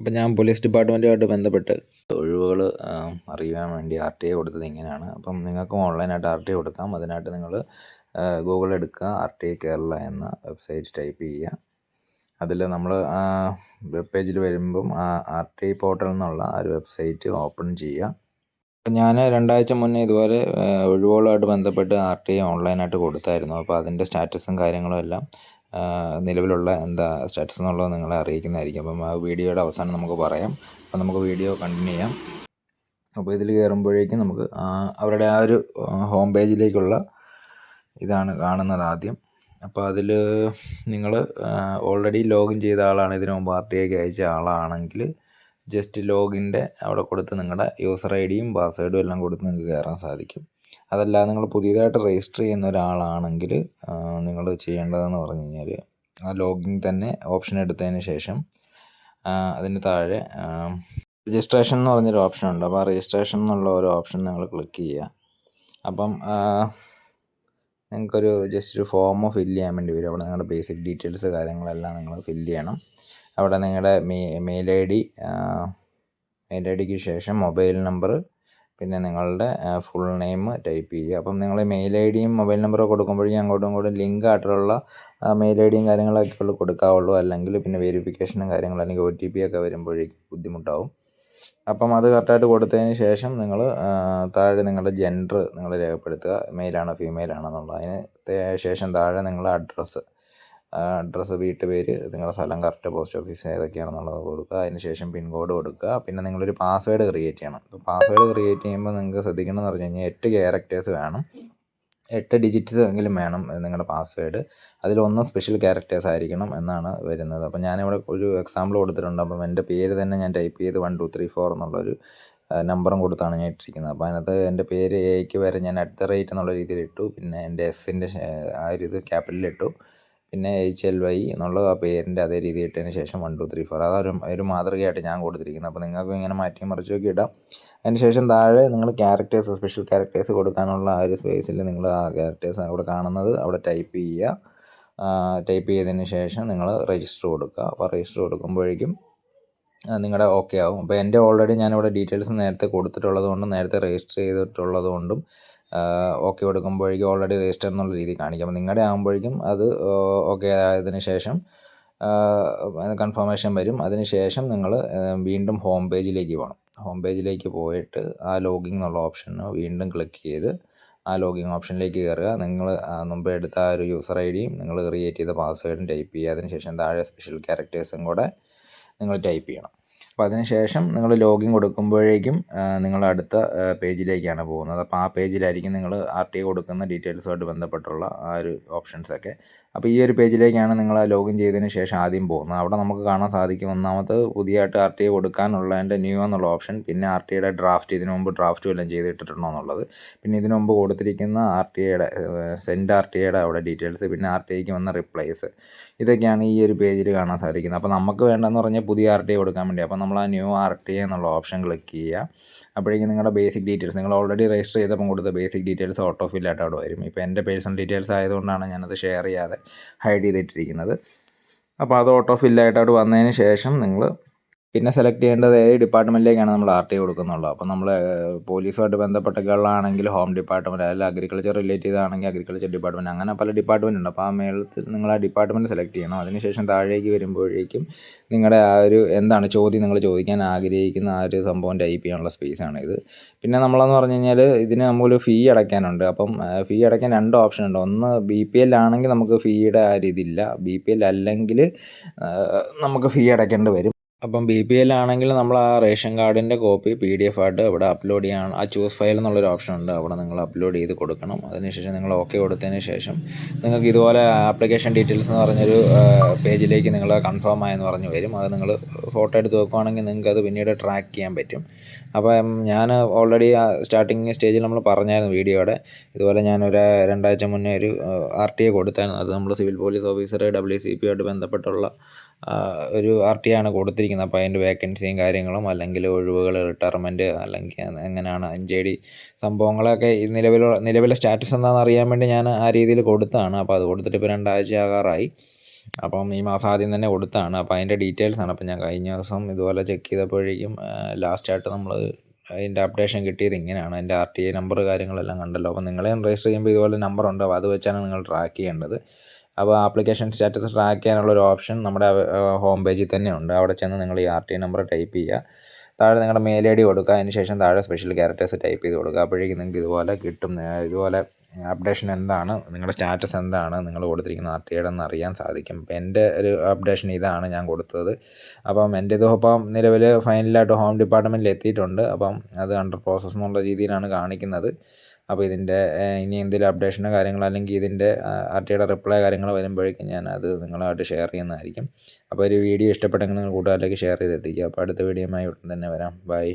അപ്പം ഞാൻ പോലീസ് ഡിപ്പാർട്ട്മെന്റുമായിട്ട് ബന്ധപ്പെട്ട് ഒഴിവുകൾ അറിയാൻ വേണ്ടി ആർ ടി ഐ കൊടുത്തത് ഇങ്ങനെയാണ്. അപ്പം നിങ്ങൾക്കും ഓൺലൈനായിട്ട് ആർ ടി ഐ കൊടുക്കാം. അതിനായിട്ട് നിങ്ങൾ ഗൂഗിൾ എടുക്കുക ആർ ടി ഐ കേരള എന്ന വെബ്സൈറ്റ് ടൈപ്പ് ചെയ്യുക. അതിൽ നമ്മൾ വെബ് പേജിൽ വരുമ്പം ആർ ടി ഐ പോർട്ടൽ എന്നുള്ള ആ ഒരു വെബ്സൈറ്റ് ഓപ്പൺ ചെയ്യുക. അപ്പം ഞാൻ രണ്ടാഴ്ച മുന്നേ ഇതുപോലെ ഒഴിവുകളുമായിട്ട് ബന്ധപ്പെട്ട് ആർ ടി ഐ ഓൺലൈനായിട്ട് കൊടുത്തായിരുന്നു. അപ്പോൾ അതിന്റെ സ്റ്റാറ്റസും കാര്യങ്ങളും എല്ലാം നിലവിലുള്ള എന്താ സ്റ്റാറ്റസ് എന്നുള്ളത് നിങ്ങളെ അറിയിക്കുന്നതായിരിക്കും. അപ്പം ആ വീഡിയോയുടെ അവസാനം നമുക്ക് പറയാം. അപ്പം നമുക്ക് വീഡിയോ കണ്ടിന്യൂ ചെയ്യാം. അപ്പോൾ ഇതിൽ കയറുമ്പോഴേക്കും നമുക്ക് അവരുടെ ആ ഒരു ഹോം പേജിലേക്കുള്ള ഇതാണ് കാണുന്നത് ആദ്യം. അപ്പോൾ അതിൽ നിങ്ങൾ ഓൾറെഡി ലോഗിൻ ചെയ്ത ആളാണ്. ഇതിനു മുമ്പ് ആർ ടി ഐക്ക് അയച്ച ആളാണെങ്കിൽ ജസ്റ്റ് ലോഗിന്റെ അവിടെ കൊടുത്ത് നിങ്ങളുടെ യൂസർ ഐ ഡിയും പാസ്വേഡും എല്ലാം കൊടുത്ത് നിങ്ങൾക്ക് കയറാൻ സാധിക്കും. അതല്ല നിങ്ങൾ പുതിയതായിട്ട് രജിസ്റ്റർ ചെയ്യുന്ന ഒരാളാണെങ്കിൽ നിങ്ങൾ ചെയ്യേണ്ടതെന്ന് പറഞ്ഞു കഴിഞ്ഞാൽ ആ ലോഗിൻ തന്നെ ഓപ്ഷൻ എടുത്തതിന് ശേഷം അതിന് താഴെ രജിസ്ട്രേഷൻ എന്ന് പറഞ്ഞൊരു ഓപ്ഷൻ ഉണ്ട്. അപ്പോൾ ആ രജിസ്ട്രേഷൻ എന്നുള്ള ഒരു ഓപ്ഷൻ നിങ്ങൾ ക്ലിക്ക് ചെയ്യുക. അപ്പം നിങ്ങൾക്കൊരു ജസ്റ്റ് ഒരു ഫോം ഫില്ല് ചെയ്യാൻ വേണ്ടി വരും. അവിടെ നിങ്ങളുടെ ബേസിക് ഡീറ്റെയിൽസ് കാര്യങ്ങളെല്ലാം നിങ്ങൾ ഫില്ല് ചെയ്യണം. അവിടെ നിങ്ങളുടെ mail I D mail I ഡിക്ക് ശേഷം മൊബൈൽ നമ്പർ പിന്നെ നിങ്ങളുടെ ഫുൾ നെയിം ടൈപ്പ് ചെയ്യുക. അപ്പം നിങ്ങൾ മെയിൽ ഐ ഡിയും മൊബൈൽ നമ്പറും കൊടുക്കുമ്പോഴേക്കും അങ്ങോട്ടും ഇങ്ങോട്ടും ലിങ്ക് ആയിട്ടുള്ള മെയിൽ ഐ ഡിയും കാര്യങ്ങളൊക്കെ ഉള്ളൂ കൊടുക്കാവുള്ളൂ. അല്ലെങ്കിൽ പിന്നെ വെരിഫിക്കേഷനും കാര്യങ്ങളും അല്ലെങ്കിൽ ഒ ടി പി ഒക്കെ വരുമ്പോഴേക്കും ബുദ്ധിമുട്ടാവും. അപ്പം അത് കറക്റ്റായിട്ട് കൊടുത്തതിന് ശേഷം നിങ്ങൾ താഴെ നിങ്ങളുടെ ജെൻഡർ നിങ്ങൾ രേഖപ്പെടുത്തുക. മെയിലാണോ ഫീമെയിലാണോ എന്നുള്ളത് അതിന് ശേഷം താഴെ നിങ്ങളുടെ അഡ്രസ്സ് അഡ്രസ്സ് വീട്ടുപേര് നിങ്ങളുടെ സ്ഥലം കറക്റ്റ് പോസ്റ്റ് ഓഫീസ് ഏതൊക്കെയാണെന്നുള്ളത് കൊടുക്കുക. അതിന് ശേഷം പിൻ കോഡ് കൊടുക്കുക. പിന്നെ നിങ്ങളൊരു പാസ്വേഡ് ക്രിയേറ്റ് ചെയ്യണം. പാസ്വേഡ് ക്രിയേറ്റ് ചെയ്യുമ്പോൾ നിങ്ങൾക്ക് ശ്രദ്ധിക്കണമെന്ന് പറഞ്ഞു കഴിഞ്ഞാൽ എട്ട് ക്യാരക്ടേഴ്സ് വേണം. എട്ട് ഡിജിറ്റ്സ് എങ്കിലും വേണം നിങ്ങളുടെ പാസ്വേഡ് അതിലൊന്നും സ്പെഷ്യൽ ക്യാരക്ടേഴ്സ് ആയിരിക്കണം എന്നാണ് വരുന്നത്. അപ്പോൾ ഞാനിവിടെ ഒരു എക്സാമ്പിൾ കൊടുത്തിട്ടുണ്ട്. അപ്പം എന്റെ പേര് തന്നെ ഞാൻ ടൈപ്പ് ചെയ്ത് വൺ ടു ത്രീ ഫോർ എന്നുള്ളൊരു നമ്പറും കൊടുത്താണ് ഞാൻ ഇട്ടിരിക്കുന്നത്. അപ്പോൾ അതിനകത്ത് എന്റെ പേര് എക്ക് വരെ ഞാൻ അറ്റ് ദ റേറ്റ് എന്നുള്ള രീതിയിൽ ഇട്ടു. പിന്നെ എന്റെ എസിന്റെ ആ ഒരു ഇത് ക്യാപിറ്റലിൽ ഇട്ടു. പിന്നെ എച്ച് എൽ വൈ എന്നുള്ള ആ പേരിന്റെ അതേ രീതി ഇട്ടതിന് ശേഷം വൺ ടു ത്രീ ഫോർ അതൊരു ഒരു മാതൃകയായിട്ട് ഞാൻ കൊടുത്തിരിക്കുന്നത്. അപ്പോൾ നിങ്ങൾക്കും ഇങ്ങനെ മാറ്റി മറിച്ചൊക്കെ ഇടാം. അതിന് ശേഷം താഴെ നിങ്ങൾ ക്യാരക്ടേഴ്സ് സ്പെഷ്യൽ ക്യാരക്ടേഴ്സ് കൊടുക്കാനുള്ള ആ ഒരു സ്പേസിൽ നിങ്ങൾ ആ ക്യാരക്ടേഴ്സ് അവിടെ കാണുന്നത് അവിടെ ടൈപ്പ് ചെയ്യുക. ടൈപ്പ് ചെയ്തതിന് ശേഷം നിങ്ങൾ രജിസ്റ്റർ കൊടുക്കുക. അപ്പോൾ രജിസ്റ്റർ കൊടുക്കുമ്പോഴേക്കും നിങ്ങളുടെ ഓക്കെ ആവും. അപ്പോൾ എന്റെ ഓൾറെഡി ഞാനിവിടെ ഡീറ്റെയിൽസ് നേരത്തെ കൊടുത്തിട്ടുള്ളതുകൊണ്ടും നേരത്തെ രജിസ്റ്റർ ചെയ്തിട്ടുള്ളത് കൊണ്ടും ഓക്കെ കൊടുക്കുമ്പോഴേക്കും ഓൾറെഡി രജിസ്റ്റർ എന്നുള്ള രീതിയിൽ കാണിക്കും. അപ്പോൾ നിങ്ങളുടെ ആകുമ്പോഴേക്കും അത് ഓക്കെ ആയതിന് ശേഷം കൺഫർമേഷൻ വരും. അതിന് ശേഷം നിങ്ങൾ വീണ്ടും ഹോം പേജിലേക്ക് പോകണം ഹോം പേജിലേക്ക് പോയിട്ട് ആ ലോഗിൻ എന്നുള്ള ഓപ്ഷന് വീണ്ടും ക്ലിക്ക് ചെയ്ത് ആ ലോഗിൻ ഓപ്ഷനിലേക്ക് കയറുക നിങ്ങൾ മുമ്പ് എടുത്ത ആ ഒരു യൂസർ ഐ ഡിയും നിങ്ങൾ ക്രിയേറ്റ് ചെയ്ത പാസ്വേഡും ടൈപ്പ് ചെയ്യുക. അതിന് ശേഷം താഴെ സ്പെഷ്യൽ ക്യാരക്ടേഴ്സും കൂടെ നിങ്ങൾ ടൈപ്പ് ചെയ്യണം. അപ്പോൾ അതിനുശേഷം നിങ്ങൾ ലോഗിൻ കൊടുക്കുമ്പോഴേക്കും നിങ്ങൾ അടുത്ത പേജിലേക്കാണ് പോകുന്നത്. അപ്പോൾ ആ പേജിലായിരിക്കും നിങ്ങൾ ആർ ടി കൊടുക്കുന്ന ഡീറ്റെയിൽസുമായിട്ട് ബന്ധപ്പെട്ടുള്ള ആ ഒരു ഓപ്ഷൻസൊക്കെ അപ്പോൾ ഈ ഒരു പേജിലേക്കാണ് നിങ്ങൾ ലോഗിൻ ചെയ്തതിന് ശേഷം ആദ്യം പോകുന്നത്. അവിടെ നമുക്ക് കാണാൻ സാധിക്കും ഒന്നാമത് പുതിയതായിട്ട് ആർ ടി ഐ കൊടുക്കാനുള്ളതിന്റെ ന്യൂ എന്നുള്ള ഓപ്ഷൻ പിന്നെ ആർ ടി ഐയുടെ ഡ്രാഫ്റ്റ് ഇതിനു മുമ്പ് ഡ്രാഫ്റ്റ് വല്ലതും ചെയ്തിട്ടുണ്ടോ എന്നുള്ളത്. പിന്നെ ഇതിനു മുമ്പ് കൊടുത്തിരിക്കുന്ന ആർ ടി ഐയുടെ സെൻഡ് ആർ ടി ഐയുടെ അവിടെ ഡീറ്റെയിൽസ് പിന്നെ ആർ ടി ഐക്ക് വന്ന റിപ്ലൈസ്. ഇതൊക്കെയാണ് ഈ ഒരു പേജിൽ കാണാൻ സാധിക്കുന്നത്. അപ്പോൾ നമുക്ക് വേണ്ടതെന്ന് പറഞ്ഞാൽ പുതിയ ആർ ടി ഐ കൊടുക്കാൻ വേണ്ടി. അപ്പോൾ നമ്മൾ ആ ന്യൂ ആർ ടി എന്നുള്ള ഓപ്ഷൻ ക്ലിക്ക് ചെയ്യുക. അപ്പോഴേക്കും നിങ്ങളുടെ ബേസിക് ഡീറ്റെയിൽസ് നിങ്ങൾ ഓൾറെഡി രജിസ്റ്റർ ചെയ്തപ്പം കൊടുത്ത ബേസിക് ഡീറ്റെയിൽസ് ഓട്ടോ ഫില്ലായിട്ട് അവിടെ വരും. ഇപ്പോൾ എന്റെ പേഴ്സണൽ ഡീറ്റെയിൽസ് ആയതുകൊണ്ടാണ് ഞാനത് ഷെയർ ചെയ്യാതെ ഹൈഡ് ചെയ്തിട്ടിരിക്കുന്നത്. അപ്പോൾ അത് ഓട്ടോ ഫില്ലായിട്ട് അവിടെ വന്നതിന് ശേഷം നിങ്ങൾ പിന്നെ സെലക്ട് ചെയ്യേണ്ടത് ഏത് ഡിപ്പാർട്ട്മെന്റിലേക്കാണ് നമ്മൾ ആർ ടി കൊടുക്കുന്നുള്ളത്? അപ്പോൾ നമ്മൾ പോലീസുമായിട്ട് ബന്ധപ്പെട്ട ആണെങ്കിൽ ഹോം ഡിപ്പാർട്ട്മെന്റ് അല്ലെങ്കിൽ അഗ്രികൾച്ചർ റിലേറ്റ് ചെയ്താണെങ്കിൽ അഗ്രികൾച്ചർ ഡിപ്പാർട്ട്മെന്റ് അങ്ങനെ പല ഡിപ്പാർട്ട്മെന്റ് ഉണ്ട്. അപ്പോൾ ആ മേളത്തിൽ നിങ്ങൾ ആ ഡിപ്പാർട്ട്മെന്റ് സെലക്ട് ചെയ്യണം. അതിനുശേഷം താഴേക്ക് വരുമ്പോഴേക്കും നിങ്ങളുടെ ആ ഒരു എന്താണ് ചോദ്യം നിങ്ങൾ ചോദിക്കാൻ ആഗ്രഹിക്കുന്ന ആ ഒരു സംഭവം ടൈപ്പ് ചെയ്യാനുള്ള സ്പേസാണ് ഇത്. പിന്നെ നമ്മളെന്ന് പറഞ്ഞു കഴിഞ്ഞാൽ ഇതിന് നമ്മളൊരു ഫീ അടയ്ക്കാനുണ്ട്. അപ്പം ഫീ അടയ്ക്കാൻ രണ്ട് ഓപ്ഷൻ ഉണ്ട്. ഒന്ന് ബി പി എൽ ആണെങ്കിൽ നമുക്ക് ഫീയുടെ ആ ഒരു ഇതില്ല. ബി പി എൽ അല്ലെങ്കിൽ നമുക്ക് ഫീ അടയ്ക്കേണ്ടി വരും. അപ്പം ബി പി എൽ ആണെങ്കിൽ നമ്മൾ ആ റേഷൻ കാർഡിന്റെ കോപ്പി പി ഡി എഫ് ആയിട്ട് ഇവിടെ അപ്ലോഡ് ചെയ്യാൻ ആ ചൂസ് ഫയൽ എന്നുള്ളൊരു ഓപ്ഷൻ ഉണ്ട്. അവിടെ നിങ്ങൾ അപ്ലോഡ് ചെയ്ത് കൊടുക്കണം. അതിനുശേഷം നിങ്ങൾ ഓക്കെ കൊടുത്തതിന് ശേഷം നിങ്ങൾക്ക് ഇതുപോലെ ആപ്ലിക്കേഷൻ ഡീറ്റെയിൽസ് എന്ന് പറഞ്ഞൊരു പേജിലേക്ക് നിങ്ങൾ കൺഫേം ആയെന്ന് പറഞ്ഞു വരും. അത് നിങ്ങൾ ഫോട്ടോ എടുത്ത് വെക്കുകയാണെങ്കിൽ നിങ്ങൾക്ക് അത് പിന്നീട് ട്രാക്ക് ചെയ്യാൻ പറ്റും. അപ്പം ഞാൻ ഓൾറെഡി സ്റ്റാർട്ടിങ് സ്റ്റേജിൽ നമ്മൾ പറഞ്ഞായിരുന്നു വീഡിയോയുടെ. ഇതുപോലെ ഞാനൊരു രണ്ടാഴ്ച മുന്നേ ഒരു ആർ ടി ഐ കൊടുത്തായിരുന്നു. അത് നമ്മൾ civil police officer W C P ആയിട്ട് ബന്ധപ്പെട്ടുള്ള ഒരു ആർ ടി ആണ് കൊടുത്തിരിക്കുന്നത്. അപ്പോൾ അതിന്റെ വേക്കൻസിയും കാര്യങ്ങളും അല്ലെങ്കിൽ ഒഴിവുകൾ റിട്ടയർമെന്റ് അല്ലെങ്കിൽ എങ്ങനെയാണ് എൻ ജെ ഡി സംഭവങ്ങളൊക്കെ നിലവിലുള്ള നിലവിലെ സ്റ്റാറ്റസ് എന്താണെന്ന് അറിയാൻ വേണ്ടി ഞാൻ ആ രീതിയിൽ കൊടുത്തതാണ്. അപ്പോൾ അത് കൊടുത്തിട്ട് ഇപ്പോൾ രണ്ടാഴ്ച ആകാറായി അപ്പം ഈ മാസം ആദ്യം തന്നെ കൊടുത്താണ് അപ്പോൾ അതിന്റെ ഡീറ്റെയിൽസ് ആണ്. അപ്പോൾ ഞാൻ കഴിഞ്ഞ ദിവസം ഇതുപോലെ ചെക്ക് ചെയ്തപ്പോഴേക്കും ലാസ്റ്റായിട്ട് നമ്മൾ അതിന്റെ അപ്ഡേഷൻ കിട്ടിയത് ഇങ്ങനെയാണ്. അതിന്റെ ആർ ടി ഐ നമ്പർ കാര്യങ്ങളെല്ലാം കണ്ടല്ലോ. അപ്പോൾ നിങ്ങളെയും രജിസ്റ്റർ ചെയ്യുമ്പോൾ ഇതുപോലെ നമ്പർ അപ്പോൾ അത് വെച്ചാണ് നിങ്ങൾ ട്രാക്ക് ചെയ്യേണ്ടത്. അപ്പോൾ ആപ്ലിക്കേഷൻ സ്റ്റാറ്റസ് ട്രാക്ക് ചെയ്യാനുള്ള ഒരു ഓപ്ഷൻ നമ്മുടെ ഹോം പേജിൽ തന്നെ ഉണ്ട്. അവിടെ ചെന്ന് നിങ്ങൾ ഈ ആർ ടി നമ്പർ ടൈപ്പ് ചെയ്യുക. താഴെ നിങ്ങളുടെ മെയിൽ ഐ ഡി കൊടുക്കുക. അതിന് ശേഷം താഴെ സ്പെഷ്യൽ ക്യാരക്ടേഴ്സ് ടൈപ്പ് ചെയ്ത് കൊടുക്കുക. അപ്പോഴേക്കും നിങ്ങൾക്ക് ഇതുപോലെ കിട്ടും. ഇതുപോലെ അപ്ഡേഷൻ എന്താണ്? നിങ്ങളുടെ സ്റ്റാറ്റസ് എന്താണ്? നിങ്ങൾ കൊടുത്തിരിക്കുന്ന ആർ ടി ഐയുടെ എന്ന് അറിയാൻ സാധിക്കും. ഇപ്പം എന്റെ ഒരു അപ്ഡേഷൻ ഇതാണ് ഞാൻ കൊടുത്തത്. അപ്പം എന്റെ ഇത് ഇപ്പം നിലവിൽ ഫൈനലായിട്ട് ഹോം ഡിപ്പാർട്ട്മെന്റിൽ എത്തിയിട്ടുണ്ട്. അപ്പം അത് അണ്ടർ പ്രോസസ്സ് എന്നുള്ള രീതിയിലാണ് കാണിക്കുന്നത്. അപ്പോൾ ഇതിന്റെ ഇനി എന്തെങ്കിലും അപ്ഡേഷനോ കാര്യങ്ങളോ അല്ലെങ്കിൽ ഇതിന്റെ ആർ റിപ്ലൈ കാര്യങ്ങൾ വരുമ്പോഴേക്കും ഞാൻ അത് നിങ്ങളുമായിട്ട് ഷെയർ ചെയ്യുന്നതായിരിക്കും. അപ്പോൾ ഒരു വീഡിയോ ഇഷ്ടപ്പെട്ടെങ്കിൽ നിങ്ങൾ കൂട്ടുകാരിലേക്ക് ഷെയർ ചെയ്ത് എത്തിക്കുക അപ്പോൾ അടുത്ത വീഡിയോയുമായി ഉടൻ തന്നെ വരാം. ബൈ